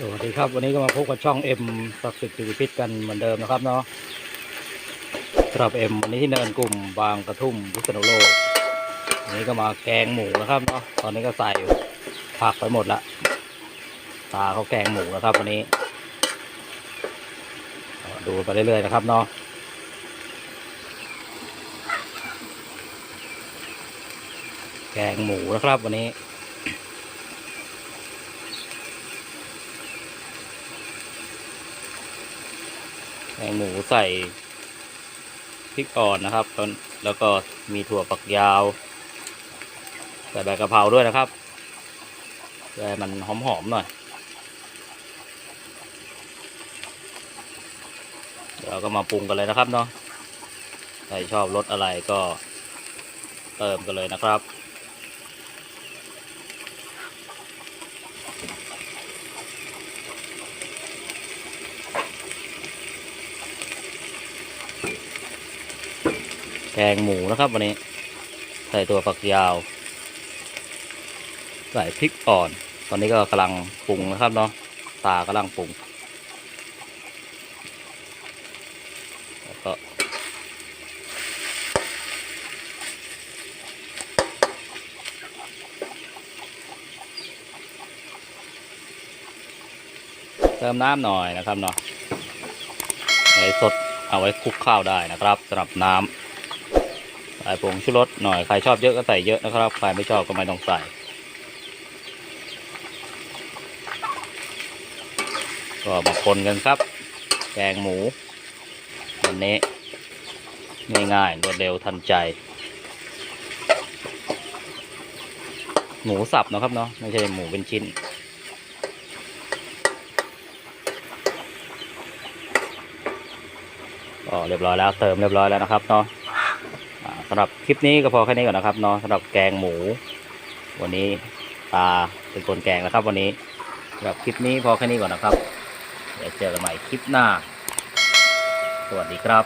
สวัสดีครับ วันนี้ก็มาพบกับช่องเอ็มศักดิ์สิทธิ์จิวิพิษกันเหมือนเดิมนะครับเนาะสำหรับเอ็มวันนี้ที่เนินกลุ่มบางกระทุ่มพิษณุโลกวันนี้ก็มาแกงหมูนะครับเนาะตอนนี้ก็ใส่ผักไปหมดละตาเขาแกงหมูนะครับ วันนี้ ดูไปเรื่อยๆนะครับเนาะแกงหมูนะครับวันนี้ แกงหมูใส่พริกอ่อนนะครับแล้วก็มีถั่วฝักยาว ใส่ใบกะเพราด้วยนะครับเพื่มันหอมๆหน่อยเดี๋ยวเราก็มาปรุงกันเลยนะครับเนาะใครชอบรสอะไรก็เติมกันเลยนะครับ แกงหมูนะครับวันนี้ ใส่ตัวฝักยาว ใส่พริกอ่อน ตอนนี้ก็กำลังปรุงนะครับเนาะตากำลังปรุงแล้วก็เติมน้ำหน่อยนะครับเนาะไว้สดเอาไว้คลุกข้าวได้นะครับสำหรับน้ำ ใส่ผงชูรสหน่อย ใครชอบเยอะก็ใส่เยอะนะครับ ใครไม่ชอบก็ไม่ต้องใส่ก็มาคนกันครับ แกงหมูวันนี้ง่ายๆรวดเร็วทันใจ หมูสับนะครับเนาะไม่ใช่หมูเป็นชิ้นก็เรียบร้อยแล้วเติมเรียบร้อยแล้วนะครับเนาะำหรับคลิปนี้ก็พอแค่นี้ก่อนนะครับเนาะสำหรับแกงหมู วันนี้ตาเป็นคนแกงนะครับ วันนี้สำหรับคลิปนี้พอแค่นี้ก่อนนะครับเดี๋ยวเจอกันใหม่คลิปหน้า สวัสดีครับ